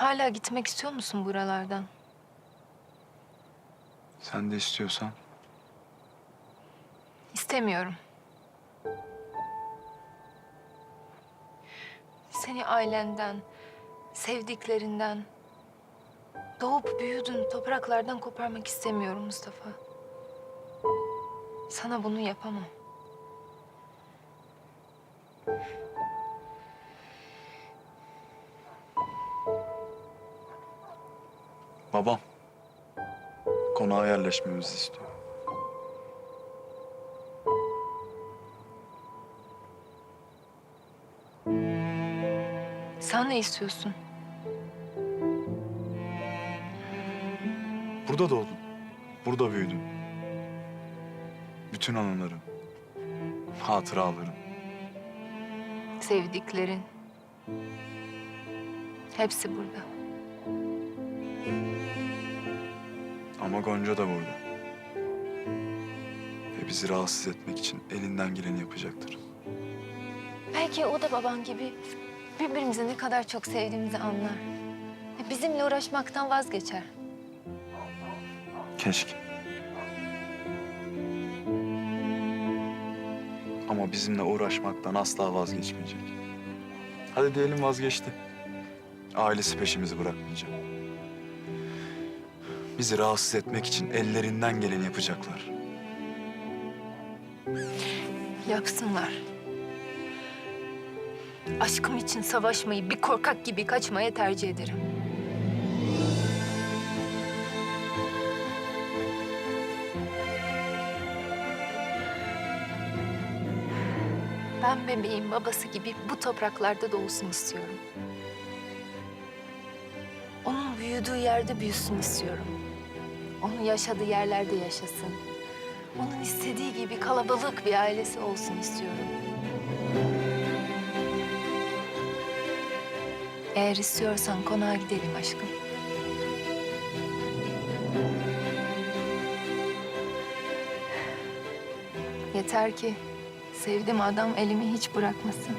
Hala gitmek istiyor musun buralardan? Sen de istiyorsan. İstemiyorum. Seni ailenden, sevdiklerinden, doğup büyüdüğün topraklardan koparmak istemiyorum Mustafa. Sana bunu yapamam. Babam konağa yerleşmemizi istiyor. Sen ne istiyorsun? Burada doğdum. Burada büyüdüm. Bütün anılarım, hatıralarım. Sevdiklerin. Hepsi burada. Ama Gonca da burada. Ve bizi rahatsız etmek için elinden geleni yapacaktır. Belki o da baban gibi birbirimizi ne kadar çok sevdiğimizi anlar. Bizimle uğraşmaktan vazgeçer. Keşke. Ama bizimle uğraşmaktan asla vazgeçmeyecek. Hadi diyelim vazgeçti. Ailesi peşimizi bırakmayacak. Bizi rahatsız etmek için ellerinden geleni yapacaklar. Yapsınlar. Aşkım için savaşmayı bir korkak gibi kaçmaya tercih ederim. Ben bebeğin babası gibi bu topraklarda doğsun istiyorum. Onun büyüdüğü yerde büyüsün istiyorum. Onun yaşadığı yerlerde yaşasın. Onun istediği gibi kalabalık bir ailesi olsun istiyorum. Eğer istiyorsan konağa gidelim aşkım. Yeter ki sevdiğim adam elimi hiç bırakmasın.